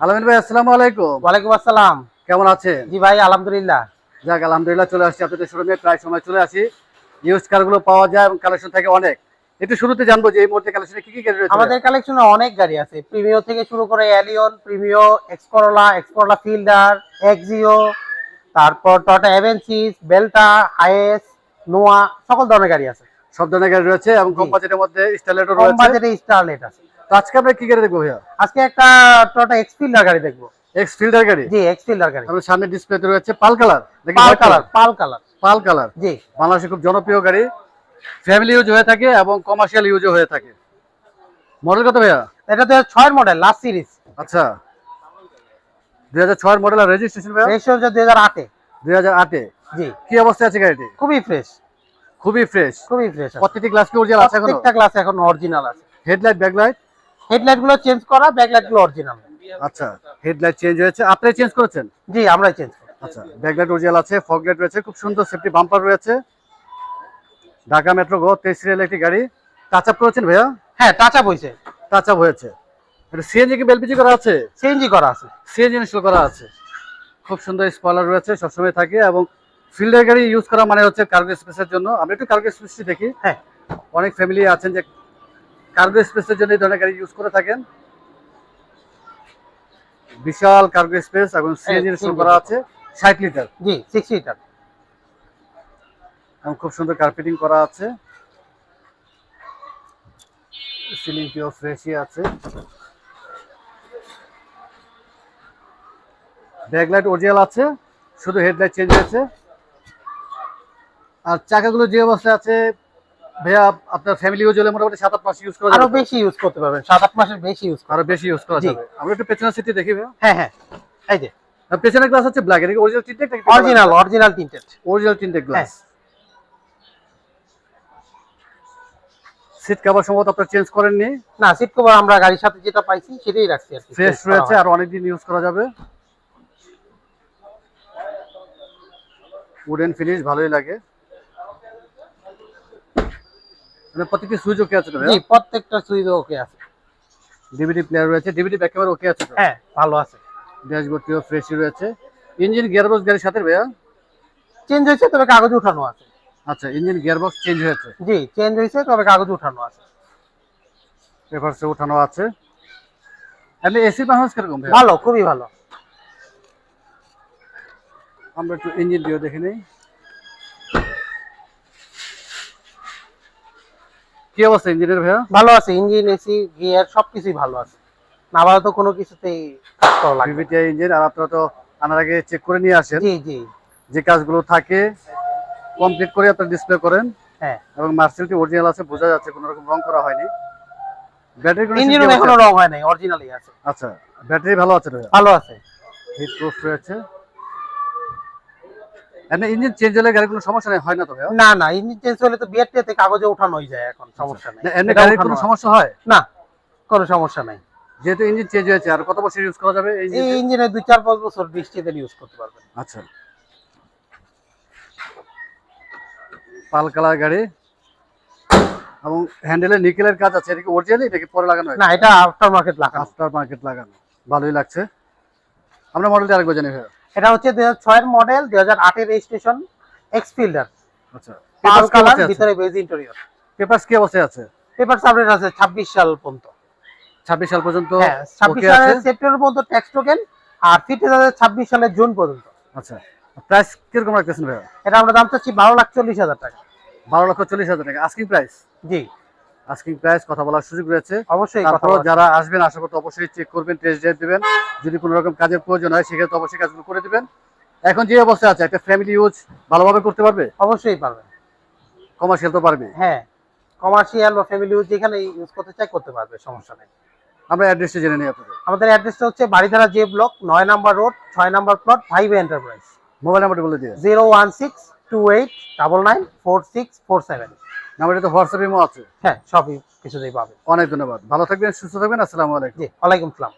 আলমিন ভাই আসসালামু আলাইকুম। ওয়ালাইকুম আসসালাম। কেমন আছেন? জি ভাই আলহামদুলিল্লাহ। যাক আলহামদুলিল্লাহ চলে আসছি আপনাদের শোরুমে প্রায় সময় চলে আসি। ইউজ কারগুলো পাওয়া যায় এবং কালেকশন থাকে অনেক। একটু শুরুতে জানব যে এই মুহূর্তে কালেকশনে কি কি গাড়ি রয়েছে আমাদের কালেকশনে অনেক গাড়ি আছে। প্রিমিও থেকে শুরু করে Allion Premio X Corolla X Corolla Fielder Axio তারপর টটা অ্যাভেন্সিস বেলটা হাইএস নোয়া সকল ধরনের গাড়ি আছে। সব ধরনের গাড়ি রয়েছে এবং কম। বাজেটের মধ্যে স্টাইলেটও কম রয়েছে। বাজেটে স্টারলেট আছে। তো আজকে আমরা কি গাড়ি দেখব ভাইয়া? আজকে একটা টটা এক্স ফিল্ডার গাড়ি দেখব। এক্স ফিল্ডার গাড়ি? জি এক্স ফিল্ডার গাড়ি। আমাদের সামনে ডিসপ্লেতে রয়েছে pearl colour pearl colour pearl colour pearl colour জি। বাংলাদেশে খুব জনপ্রিয় গাড়ি। ফ্যামিলি ইউজ হয়ে থাকে এবং কমার্শিয়াল ইউজও হয়ে থাকে। মডেল কত ভাইয়া? এটা তো ছয়ের মডেল লাস্ট সিরিজ আচ্ছা। দুই হাজার ছয়ের মডেল আর রেজিস্ট্রেশন ভাইয়া? রেজিস্ট্রেশন হচ্ছে দুই হাজার আটে। দুই হাজার আটে। জি। কি অবস্থায় আছে গাড়িটি? খুবই ফ্রেশ খুবই ফ্রেশ খুবই ফ্রেশ প্রত্যেকটি গ্লাস কি অরিজিনাল আছে এখনও? প্রত্যেকটা গ্লাস এখন অরিজিনাল আছে। হেডলাইট ব্যাকলাইট হেডলাইটগুলো চেঞ্জ করা ব্যাকলাইটগুলো অরিজিনাল আচ্ছা হেডলাইট চেঞ্জ হয়েছে। আপনি চেঞ্জ করেছেন? জি আমরাই চেঞ্জ আচ্ছা ব্যাকলাইট অরিজিনাল আছে ফগ লাইট রয়েছে খুব সুন্দর সেফটি বাম্পার রয়েছে। ঢাকা মেট্রো গো তেইশ সিরিয়াল একটি গাড়ি। টাচ আপ করেছেন ভাইয়া? হ্যাঁ টাচ আপ হয়েছে। টাচ আপ হয়েছে। এটা সিএনজি কি এলপিজি করা আছে? সিএনজি করা আছে। সিএনজি ইনস্টল করা আছে। খুব সুন্দর স্পয়লার রয়েছে সবসময় থাকে এবং ফিল্ডের গাড়ি ইউজ করা মানে হচ্ছে কার্গো স্পেসের জন্য। আমরা একটু কার্গো স্পেসটি দেখি। হ্যাঁ। অনেক ফ্যামিলি আছেন যে কার্গো স্পেসের জন্য এই ধরনের গাড়ি ইউজ করে থাকেন। বিশাল কার্গো স্পেস এবং সিএনজি। ইনস্টল করা আছে ষাট লিটার জি সিক্স লিটার এবং খুব সুন্দর কার্পেটিং করা আছে। সিলিং টিও ফ্রেশই আছে। ব্যাকলাইট অরিজিনাল আছে শুধু হেডলাইট চেঞ্জ হয়েছে। আর চাকাগুলো যে অবস্থায় আছে ভাইয়া আপনার ফ্যামিলি ইউজ হলে মোটামুটি সাত আট মাস ইউজ করা আরও বেশি ইউজ করতে পারবেন সাত আট মাসের বেশি ইউজ আরও বেশি ইউজ করা যাবে। আমরা একটু পেছনের সিটটি দেখি ভাইয়া। হ্যাঁ হ্যাঁ এই যে। পেছনের গ্লাস হচ্ছে ব্ল্যাক এটা অরিজিনাল টিনটেক অরিজিনাল অরিজিনাল তিনটে original tinted glass. Seat cover সম্ভবত আপনারা চেঞ্জ করেননি? না সিট কভার আমরা গাড়ির সাথে যেটা পাইছি সেটাই রাখছি আর ফ্রেশ রয়েছে। আর অনেকদিন ইউজ করা যাবে। উডেন ফিনিশ ভালোই লাগে মানে প্রত্যেকটি সুইচ ওকে আছে জি প্রত্যেকটা সুইচ ওকে আছে। ডিভিডি প্লেয়ার রয়েছে ডিভিডি ব্যাক ক্যামেরা ওকে আছে হ্যাঁ ভালো আছে। ড্যাশবোর্ডটিও ফ্রেশই রয়েছে। ইঞ্জিন গিয়ারবক্স গাড়ির সাথে ভাইয়া? চেঞ্জ হয়েছে তবে কাগজ উঠানো আছে। আচ্ছা ইঞ্জিন গিয়ারবক্স চেঞ্জ হয়েছে। জি চেঞ্জ হয়েছে তবে কাগজ উঠানো আছে। পেপারসে উঠানো আছে। এমনি এসি পারফরমেন্স কীরকম ভালো খুবই ভালো। আমরা একটু ইঞ্জিন দিয়েও দেখে নেই। কি অবস্থা ইঞ্জিনের ভাইয়া? ভালো আছে ইঞ্জিন এসি গিয়ার সবকিছুই ভালো আছে। না ভালো তো কোনো কিছুতেই কাজ করা লাগবে না। ইঞ্জিন আর আপনারা তো আনার আগে চেক করে নিয়ে আসেন। জি জি। যে কাজগুলো থাকে কমপ্লিট করে আপনারা ডিসপ্লে করেন। হ্যাঁ। এবং মার্সেলটি অরিজিনাল আছে বোঝা যাচ্ছে কোনো রকম রং করা হয়নি। ব্যাটারি ইঞ্জিন এখনও রং হয় নাই অরিজিনালই আছে। আচ্ছা ব্যাটারি ভালো আছে ভালো আছে। হিট প্রুফ রয়েছে। ইঞ্জিন চেঞ্জ হলে গাড়ির কোনো সমস্যা নেই হয় না তো না না ইঞ্জিন চেঞ্জ হলে তো কাগজে যায় এখন সমস্যা নেই। এমনি গাড়ির কোনো সমস্যা হয়? না কোনো সমস্যা নাই। যেহেতু ইঞ্জিন চেঞ্জ হয়েছে আর কত বছর ইউজ করা যাবে এই এই ইঞ্জিন ইঞ্জিনে দুই চার পাঁচ বছর বৃষ্টিতে ইউজ করতে পারবেন। আচ্ছা। পাল কালার গাড়ি এবং হ্যান্ডেলে নিকেলের কাজ আছে এটা কি অরিজিনালি নাকি পরে লাগানো না এটা আফটার মার্কেট লাগানো। আফটার মার্কেট লাগানো ভালোই লাগছে। আমরা মডেলটা আরেকবার জানি ভাইয়া। এটা হচ্ছে দুই হাজার মডেল দুই হাজার আটের রেজিস্ট্রেশন এক্স ফিল্ডার আচ্ছা। পেপারস কি কালার ভিতরে বেজ ইন্টেরিয়র পেপারস কি অবস্থায় আছে? পেপার সাবলেট আছে ছাব্বিশ সাল পর্যন্ত। ছাব্বিশ সাল পর্যন্ত? হ্যাঁ ছাব্বিশ ওকে আছে। সালের সেপ্টেম্বর পর্যন্ত ট্যাক্স টোকেন আর ফিটনেস আছে ছাব্বিশ সালের জুন পর্যন্ত। আচ্ছা প্রাইস কীরকম রাখতেছেন ভাইয়া? এটা আমরা দাম চাচ্ছি বারো লাখ চল্লিশ হাজার টাকা। বারো লক্ষ চল্লিশ হাজার টাকা। আস্কিং প্রাইস জি। আস্কিং প্রাইস কথা বলার সুযোগ রয়েছে। অবশ্যই তারপর যারা আসবেন আশা করতে অবশ্যই চেক করবেন টেস্ট ড্রাইভ দিবেন। যদি কোনো রকম কাজের প্রয়োজন হয় সেক্ষেত্রে অবশ্যই কাজগুলো করে দিবেন। এখন যে অবস্থা আছে একটা ফ্যামিলি ইউজ ভালোভাবে করতে পারবে? অবশ্যই পারবেন কমার্শিয়াল তো পারবে। হ্যাঁ কমার্শিয়াল বা ফ্যামিলি ইউজ যেখানে ইউজ করতে চাই করতে পারবে সমস্যা নেই। আমরা অ্যাড্রেসটা জেনে নিই আপনাদের। আমাদের অ্যাড্রেসটা হচ্ছে বাড়িধারা জে ব্লক নয় নাম্বার রোড ছয় number plot five enterprise mobile নাম্বারটা বলে দিয়ে zero one six two eight double nine four six four seven নাম্বারটা তো হোয়াটসঅ্যাপ ইমো আছে। হ্যাঁ সবই কিছুতেই পাবে। অনেক ধন্যবাদ। ভালো থাকবেন সুস্থ থাকবেন আসসালামু আলাইকুম। ওয়ালাইকুম সালাম